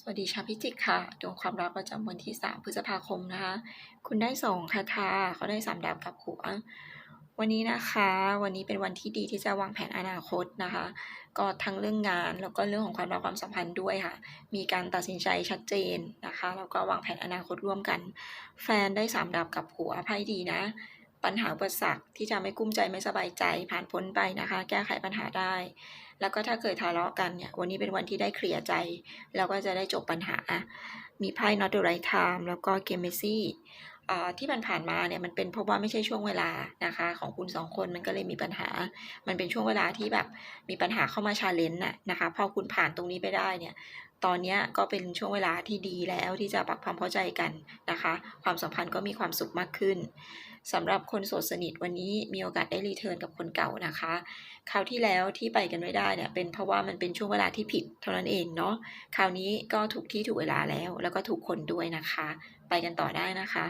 สวัสดีชาวพิจิกค่ะ ดวงความรักประจำวันที่ 3 พฤษภาคมนะคะ คุณได้2คาถาเขาได้3ดาวกับหัว วันนี้นะคะ วันนี้เป็นวันที่ดีที่จะวางแผนอนาคตนะคะ ก็ทั้งเรื่องงานแล้วก็เรื่องของความรักความสัมพันธ์ด้วยค่ะ มีการตัดสินใจชัดเจนนะคะ แล้วก็วางแผนอนาคตร่วมกัน แฟนได้3ดาวกับหัวไพ่ดีนะ ปัญหาอุปสรรคที่จะไม่กุ้มใจไม่สบายใจ ผ่านพ้นไปนะคะ แก้ไขปัญหาได้ แล้วก็ถ้าเกิดทะเลาะกันเนี่ยวันนี้เป็นวันที่ได้เคลียร์ใจ แล้วก็จะได้จบปัญหา มีไพ่ not the right time แล้วก็เกมเมซี่ที่มันผ่านมาเนี่ยมันเป็นเพราะว่าไม่ใช่ช่วงเวลานะคะ ของคุณสองคนมันก็เลยมีปัญหา มันเป็นช่วงเวลาที่แบบมีปัญหาเข้ามาชาเลนจ์น่ะนะคะพอคุณผ่านตรงนี้ไปได้เนี่ย ตอนนี้ก็เป็นช่วงเวลาที่ดีแล้วที่จะปรับความเข้าใจกันนะคะ ความสัมพันธ์ก็มีความสุขมากขึ้นสำหรับคนโสดสนิทวันนี้มีโอกาสได้รีเทิร์นกับคนเก่านะคะ คราวที่แล้วที่ไปกันไม่ได้เนี่ยเป็นเพราะว่ามันเป็นช่วงเวลาที่ผิดเท่านั้นเองเนาะคราวนี้ก็ถูกที่ถูกเวลาแล้ว แล้วก็ถูกคนด้วยนะคะ ไปกันต่อได้นะคะ